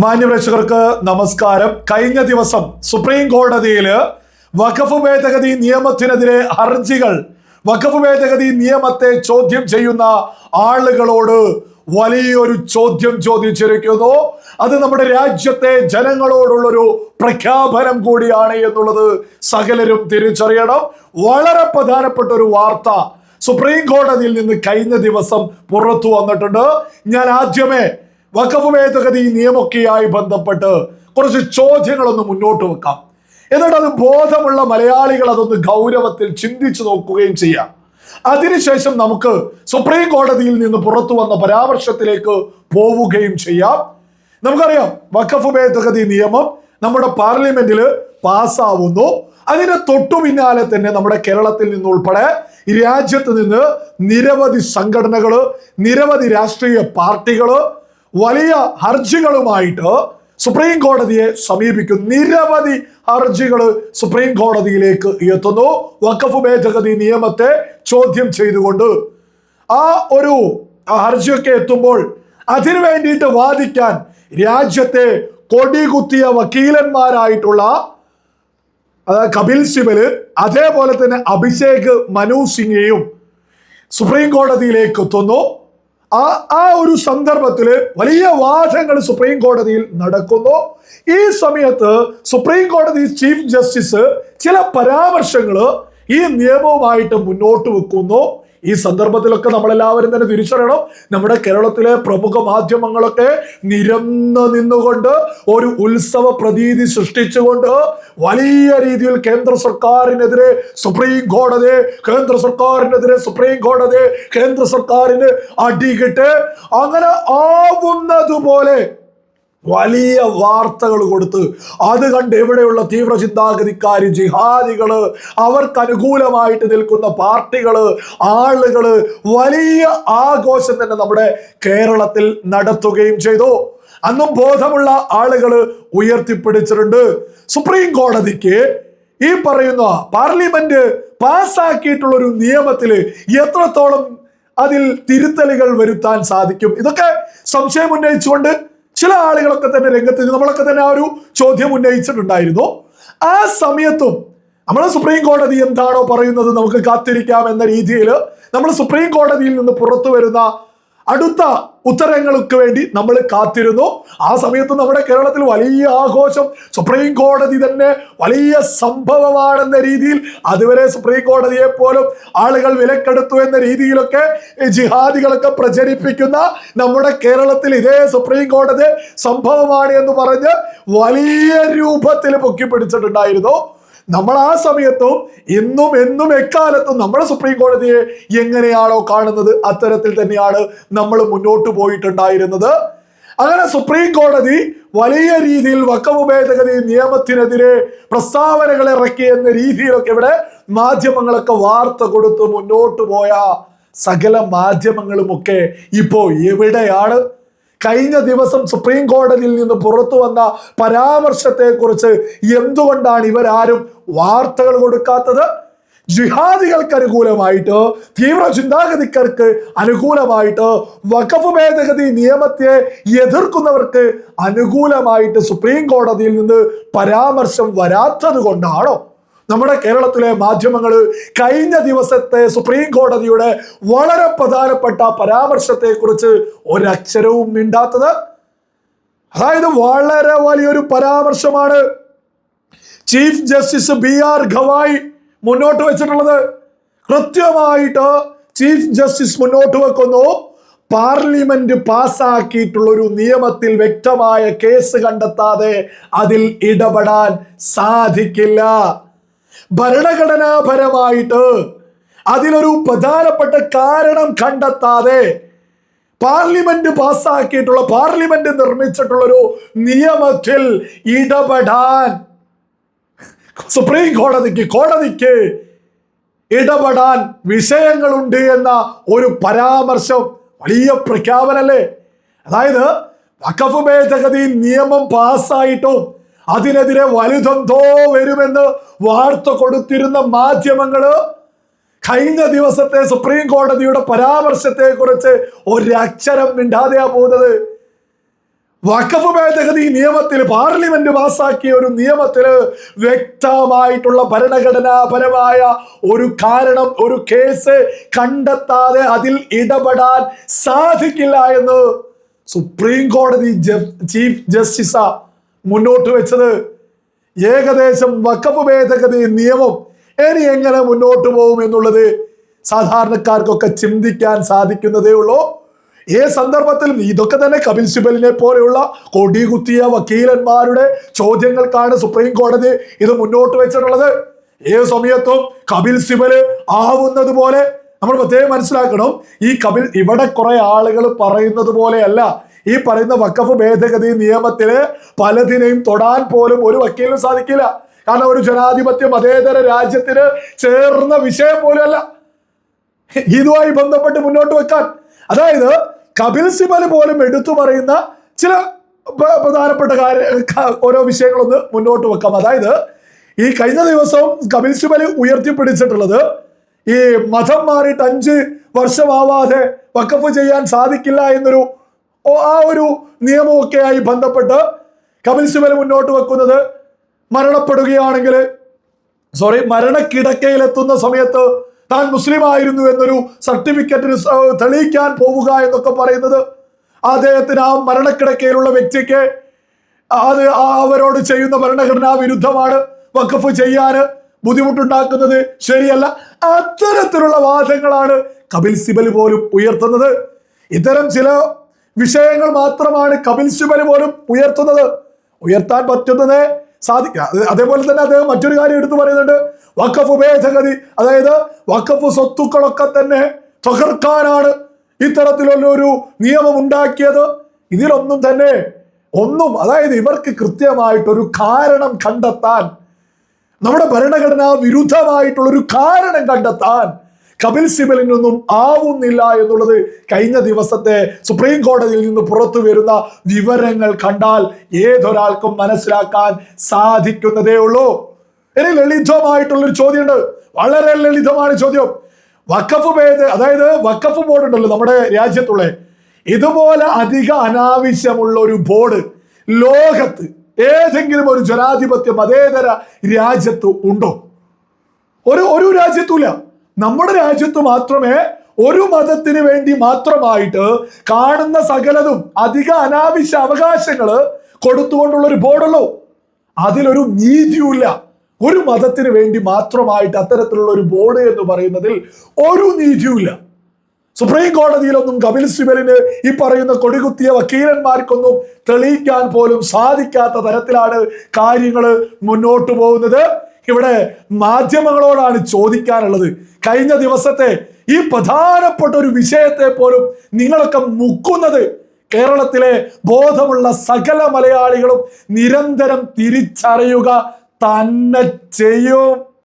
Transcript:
മാന്യപ്രേക്ഷകർക്ക് നമസ്കാരം. കഴിഞ്ഞ ദിവസം സുപ്രീം കോടതിയിൽ വഖഫ് ഭേദഗതി നിയമത്തിനെതിരെ ഹർജികൾ വഖഫ് ഭേദഗതി നിയമത്തെ ചോദ്യം ചെയ്യുന്ന ആളുകളോട് വലിയൊരു ചോദ്യം ചോദിച്ചിരിക്കുന്നു. അത് നമ്മുടെ രാജ്യത്തെ ജനങ്ങളോടുള്ളൊരു പ്രഖ്യാപനം കൂടിയാണ് എന്നുള്ളത് സകലരും തിരിച്ചറിയണം. വളരെ പ്രധാനപ്പെട്ട ഒരു വാർത്ത സുപ്രീം കോടതിയിൽ നിന്ന് കഴിഞ്ഞ ദിവസം പുറത്തു വന്നിട്ടുണ്ട്. ഞാൻ ആദ്യമേ വഖഫ് ഭേദഗതി നിയമൊക്കെയായി ബന്ധപ്പെട്ട് കുറച്ച് ചോദ്യങ്ങളൊന്ന് മുന്നോട്ട് വെക്കാം. എന്നിട്ട് അത് ബോധമുള്ള മലയാളികൾ അതൊന്ന് ഗൗരവത്തിൽ ചിന്തിച്ചു നോക്കുകയും ചെയ്യാം. അതിനുശേഷം നമുക്ക് സുപ്രീം കോടതിയിൽ നിന്ന് പുറത്തു വന്ന പരാമർശത്തിലേക്ക് പോവുകയും ചെയ്യാം. നമുക്കറിയാം വഖഫ് ഭേദഗതി നിയമം നമ്മുടെ പാർലമെന്റിൽ പാസ്സാവുന്നു. അതിന് തൊട്ടു പിന്നാലെ തന്നെ നമ്മുടെ കേരളത്തിൽ നിന്ന് ഉൾപ്പെടെ രാജ്യത്ത് നിന്ന് നിരവധി സംഘടനകൾ നിരവധി രാഷ്ട്രീയ പാർട്ടികൾ വലിയ ഹർജികളുമായിട്ട് സുപ്രീം കോടതിയെ സമീപിക്കും. നിരവധി ഹർജികൾ സുപ്രീം കോടതിയിലേക്ക് എത്തുന്നു. വഖഫ് ഭേദഗതി നിയമത്തെ ചോദ്യം ചെയ്തുകൊണ്ട് ആ ഒരു ഹർജിയൊക്കെ എത്തുമ്പോൾ അതിനു വേണ്ടിയിട്ട് വാദിക്കാൻ രാജ്യത്തെ കൊടികുത്തിയ വക്കീലന്മാരായിട്ടുള്ള കപിൽ സിബൽ അതേപോലെ തന്നെ അഭിഷേക് മനു സിംഗേയും സുപ്രീം കോടതിയിലേക്ക് എത്തുന്നു. ആ ആ ഒരു സന്ദർഭത്തിൽ വലിയ വാദങ്ങൾ സുപ്രീം കോടതിയിൽ നടക്കുന്നു. ഈ സമയത്ത് സുപ്രീം കോടതി ചീഫ് ജസ്റ്റിസ് ചില പരാമർശങ്ങൾ ഈ നിയമവുമായിട്ട് മുന്നോട്ട് വെക്കുന്നു. ഈ സന്ദർഭത്തിലൊക്കെ നമ്മളെല്ലാവരും തന്നെ തിരിച്ചറിയണം. നമ്മുടെ കേരളത്തിലെ പ്രമുഖ മാധ്യമങ്ങളൊക്കെ നിരന്ന് നിന്നുകൊണ്ട് ഒരു ഉത്സവ പ്രതീതി സൃഷ്ടിച്ചുകൊണ്ട് വലിയ രീതിയിൽ കേന്ദ്ര സർക്കാരിനെതിരെ സുപ്രീം കോടതി കേന്ദ്ര സർക്കാരിനെതിരെ സുപ്രീം കോടതി കേന്ദ്ര സർക്കാരിന് അടികിട്ട് അങ്ങനെ ആവുന്നതുപോലെ വലിയ വാർത്തകൾ കൊടുത്ത് അത് കണ്ട് എവിടെയുള്ള തീവ്ര ചിന്താഗതിക്കാര് ജിഹാദികൾ അവർക്ക് അനുകൂലമായിട്ട് നിൽക്കുന്ന പാർട്ടികൾ ആളുകൾ വലിയ ആഘോഷം തന്നെ നമ്മുടെ കേരളത്തിൽ നടത്തുകയും ചെയ്തു. അന്നും ബോധമുള്ള ആളുകൾ ഉയർത്തിപ്പിടിച്ചിട്ടുണ്ട്. സുപ്രീം കോടതിക്ക് ഈ പറയുന്ന പാർലമെന്റ് പാസ്സാക്കിയിട്ടുള്ള ഒരു നിയമത്തിൽ എത്രത്തോളം അതിൽ തിരുത്തലുകൾ വരുത്താൻ സാധിക്കും? ഇതൊക്കെ സംശയം ഉന്നയിച്ചുകൊണ്ട് ചില ആളുകളൊക്കെ തന്നെ രംഗത്ത് നമ്മളൊക്കെ തന്നെ ആ ഒരു ചോദ്യം ഉന്നയിച്ചിട്ടുണ്ടായിരുന്നു. ആ സമയത്തും നമ്മൾ സുപ്രീം കോടതി എന്താണോ പറയുന്നത് നമുക്ക് കാത്തിരിക്കാം എന്ന രീതിയിൽ നമ്മൾ സുപ്രീം കോടതിയിൽ നിന്ന് പുറത്തു വരുന്ന അടുത്ത ഉത്തരങ്ങൾക്ക് വേണ്ടി നമ്മൾ കാത്തിരുന്നു. ആ സമയത്ത് നമ്മുടെ കേരളത്തിൽ വലിയ ആഘോഷം. സുപ്രീം കോടതി തന്നെ വലിയ സംഭവമാണെന്ന രീതിയിൽ അതുവരെ സുപ്രീം കോടതിയെ പോലും ആളുകൾ വിലക്കെടുത്തു എന്ന രീതിയിലൊക്കെ ജിഹാദികളൊക്കെ പ്രചരിപ്പിക്കുന്ന നമ്മുടെ കേരളത്തിൽ ഇതേ സുപ്രീം കോടതി സംഭവമാണ് എന്ന് പറഞ്ഞ് വലിയ രൂപത്തിൽ പൊക്കി പിടിച്ചിട്ടുണ്ടായിരുന്നു നമ്മൾ ആ സമയത്തും ഇന്നും എന്നും എക്കാലത്തും നമ്മുടെ സുപ്രീം കോടതിയെ എങ്ങനെയാണോ കാണുന്നത് അത്തരത്തിൽ തന്നെയാണ് നമ്മൾ മുന്നോട്ട് പോയിട്ടുണ്ടായിരുന്നത്. അങ്ങനെ സുപ്രീം കോടതി വലിയ രീതിയിൽ വക്കവ് ഭേദഗതി നിയമത്തിനെതിരെ പ്രസ്താവനകൾ ഇറക്കി എന്ന രീതിയിലൊക്കെ ഇവിടെ മാധ്യമങ്ങളൊക്കെ വാർത്ത കൊടുത്ത് മുന്നോട്ട് പോയ സകല മാധ്യമങ്ങളുമൊക്കെ ഇപ്പോ എവിടെയാണ്? കഴിഞ്ഞ ദിവസം സുപ്രീം കോടതിയിൽ നിന്ന് പുറത്തു വന്ന പരാമർശത്തെക്കുറിച്ച് എന്തുകൊണ്ടാണ് ഇവരാരും വാർത്തകൾ കൊടുക്കാത്തത്? ജിഹാദികൾക്ക് അനുകൂലമായിട്ട് തീവ്ര ചിന്താഗതിക്കാർക്ക് അനുകൂലമായിട്ട് വഖഫ് ഭേദഗതി നിയമത്തെ എതിർക്കുന്നവർക്ക് അനുകൂലമായിട്ട് സുപ്രീം കോടതിയിൽ നിന്ന് പരാമർശം വരാത്തത് കൊണ്ടാണോ? നമ്മുടെ കേരളത്തിലെ മാധ്യമങ്ങൾ കഴിഞ്ഞ ദിവസത്തെ സുപ്രീം കോടതിയുടെ വളരെ പ്രധാനപ്പെട്ട പരാമർശത്തെക്കുറിച്ച് ഒരക്ഷരവും മിണ്ടാത്തത്. അതായത് വളരെ വലിയൊരു പരാമർശമാണ് chief justice B R Gavai മുന്നോട്ട് വെച്ചിട്ടുള്ളത്. കൃത്യമായിട്ട് ചീഫ് ജസ്റ്റിസ് മുന്നോട്ട് വെക്കുന്നു. പാർലമെന്റ് പാസ്സാക്കിയിട്ടുള്ള ഒരു നിയമത്തിൽ വ്യക്തമായ കേസ് കണ്ടെത്താതെ അതിൽ ഇടപെടാൻ സാധിക്കില്ല. ഭരണഘടനാപരമായിട്ട് അതിലൊരു പ്രധാനപ്പെട്ട കാരണം കണ്ടെത്താതെ പാർലമെന്റ് പാസ്സാക്കിയിട്ടുള്ള പാർലമെന്റ് നിർമ്മിച്ചിട്ടുള്ള ഒരു നിയമത്തിൽ ഇടപെടാൻ സുപ്രീം കോടതിക്ക് കോടതിക്ക് ഇടപെടാൻ വിഷയങ്ങളുണ്ട് എന്ന ഒരു പരാമർശം വലിയ പ്രഖ്യാപനല്ലേ? അതായത് വഖഫ് ഭേദഗതി നിയമം പാസ്സായിട്ടും അതിനെതിരെ വലുതെന്തോ വരുമെന്ന് വാർത്ത കൊടുത്തിരുന്ന മാധ്യമങ്ങൾ കഴിഞ്ഞ ദിവസത്തെ സുപ്രീം കോടതിയുടെ പരാമർശത്തെ കുറിച്ച് ഒരക്ഷരം മിണ്ടാതെയാ പോകുന്നത്. വഖഫ് ഭേദഗതി നിയമത്തിൽ പാർലമെന്റ് പാസാക്കിയ ഒരു നിയമത്തിൽ വ്യക്തമായിട്ടുള്ള ഭരണഘടനാപരമായ ഒരു കാരണം ഒരു കേസ് കണ്ടെത്താതെ അതിൽ ഇടപെടാൻ സാധിക്കില്ല എന്ന് സുപ്രീം കോടതി ചീഫ് ജസ്റ്റിസ മുന്നോട്ട് വെച്ചത്. ഏകദേശം വഖഫ് ഭേദഗതി നിയമം ഇനി എങ്ങനെ മുന്നോട്ട് പോകും എന്നുള്ളത് സാധാരണക്കാർക്കൊക്കെ ചിന്തിക്കാൻ സാധിക്കുന്നതേ ഉള്ളൂ. ഈ സന്ദർഭത്തിൽ ഇതൊക്കെ തന്നെ കപിൽ സിബലിനെ പോലെയുള്ള കൊടികുത്തിയ വക്കീലന്മാരുടെ ചോദ്യങ്ങൾക്കാണ് സുപ്രീം കോടതി ഇത് മുന്നോട്ട് വെച്ചിട്ടുള്ളത്. ഏത് സമയത്തും കപിൽ സിബൽ ആവുന്നത് പോലെ നമ്മൾ പ്രത്യേകം മനസ്സിലാക്കണം. ഈ കപിൽ ഇവിടെ കുറെ ആളുകൾ പറയുന്നത് പോലെയല്ല. ഈ പറയുന്ന വക്കഫ് ഭേദഗതി നിയമത്തിൽ പലതിനെയും തൊടാൻ പോലും ഒരു വക്കീലിനും സാധിക്കില്ല. കാരണം ഒരു ജനാധിപത്യ മതേതര രാജ്യത്തിന് ചേർന്ന വിഷയം പോലും അല്ല ഇതുമായി ബന്ധപ്പെട്ട് മുന്നോട്ട് വെക്കാൻ. അതായത് കപിൽ സിബൽ പോലും എടുത്തു പറയുന്ന ചില പ്ര- പ്രധാനപ്പെട്ട കാര്യ ഓരോ വിഷയങ്ങളൊന്ന് മുന്നോട്ട് വെക്കാം. അതായത് ഈ കഴിഞ്ഞ ദിവസം കപിൽ സിബൽ ഉയർത്തിപ്പിടിച്ചിട്ടുള്ളത് ഈ മതം മാറിയിട്ട് അഞ്ച് വർഷമാവാതെ വക്കഫ് ചെയ്യാൻ സാധിക്കില്ല എന്നൊരു ആ ഒരു നിയമമൊക്കെയായി ബന്ധപ്പെട്ട് കപിൽ സിബൽ മുന്നോട്ട് വെക്കുന്നത് മരണപ്പെടുകയാണെങ്കിൽ സോറി മരണക്കിടക്കയിലെത്തുന്ന സമയത്ത് താൻ മുസ്ലിം ആയിരുന്നു എന്നൊരു സർട്ടിഫിക്കറ്റിന് തെളിയിക്കാൻ പോവുക എന്നൊക്കെ പറയുന്നത് അദ്ദേഹത്തിന് ആ മരണക്കിടക്കയിലുള്ള വ്യക്തിക്ക് അത് അവരോട് ചെയ്യുന്ന ഭരണഘടനാ വിരുദ്ധമാണ് വഖഫ് ചെയ്യാൻ ബുദ്ധിമുട്ടുണ്ടാക്കുന്നത് ശരിയല്ല. അത്തരത്തിലുള്ള വാദങ്ങളാണ് കപിൽ സിബൽ പോലും ഉയർത്തുന്നത്. ഇത്തരം ചില വിഷയങ്ങൾ മാത്രമാണ് കപിൽ സിബൽ പോലും ഉയർത്തുന്നത്. ഉയർത്താൻ പറ്റുന്നത് സാധിക്കുക അതേപോലെ തന്നെ അദ്ദേഹം മറ്റൊരു കാര്യം എടുത്തു പറയുന്നുണ്ട്. വഖഫ് ഭേദഗതി അതായത് വഖഫ് സ്വത്തുക്കളൊക്കെ തന്നെ തകർക്കാനാണ് ഇത്തരത്തിലുള്ള ഒരു നിയമം ഉണ്ടാക്കിയത്. ഇതിലൊന്നും തന്നെ ഒന്നും അതായത് ഇവർക്ക് കൃത്യമായിട്ടൊരു കാരണം കണ്ടെത്താൻ നമ്മുടെ ഭരണഘടനാ വിരുദ്ധമായിട്ടുള്ളൊരു കാരണം കണ്ടെത്താൻ കപിൽ സിബലിനൊന്നും ആവുന്നില്ല എന്നുള്ളത് കഴിഞ്ഞ ദിവസത്തെ സുപ്രീം കോടതിയിൽ നിന്ന് പുറത്തു വരുന്ന വിവരങ്ങൾ കണ്ടാൽ ഏതൊരാൾക്കും മനസ്സിലാക്കാൻ സാധിക്കുന്നതേ ഉള്ളൂ. ഇനി ലളിതമായിട്ടുള്ളൊരു ചോദ്യമുണ്ട്. വളരെ ലളിതമാണ് ചോദ്യം. വക്കഫ് ഭേദ അതായത് വക്കഫ് ബോർഡ് ഉണ്ടല്ലോ നമ്മുടെ രാജ്യത്തുള്ള. ഇതുപോലെ അധിക അനാവശ്യമുള്ള ഒരു ബോർഡ് ലോകത്ത് ഏതെങ്കിലും ഒരു ജനാധിപത്യ മതേതര രാജ്യത്ത് ഉണ്ടോ? ഒരു ഒരു രാജ്യത്തുമില്ല. നമ്മുടെ രാജ്യത്ത് മാത്രമേ ഒരു മതത്തിന് വേണ്ടി മാത്രമായിട്ട് കാണുന്ന സകലതും അധിക അനാവശ്യ അവകാശങ്ങൾ കൊടുത്തുകൊണ്ടുള്ള ഒരു ബോർഡുള്ളൂ. അതിലൊരു നീതിയുമില്ല. ഒരു മതത്തിന് വേണ്ടി മാത്രമായിട്ട് അത്തരത്തിലുള്ള ഒരു ബോർഡ് എന്ന് പറയുന്നതിൽ ഒരു നീതിയുമില്ല. സുപ്രീം കോടതിയിലൊന്നും കപിൽ സിബലിന് ഈ പറയുന്ന കൊടികുത്തിയ വക്കീലന്മാർക്കൊന്നും തെളിയിക്കാൻ പോലും സാധിക്കാത്ത തരത്തിലാണ് കാര്യങ്ങൾ മുന്നോട്ട് പോകുന്നത്. ഇവിടെ മാധ്യമങ്ങളോടാണ് ചോദിക്കാനുള്ളത്. കഴിഞ്ഞ ദിവസത്തെ ഈ പ്രധാനപ്പെട്ട ഒരു വിഷയത്തെ പോലും നിങ്ങളൊക്കെ മുക്കുന്നത്. കേരളത്തിലെ ബോധമുള്ള സകല മലയാളികളും നിരന്തരം തിരിച്ചറിയുക തന്നെ ചെയ്യും.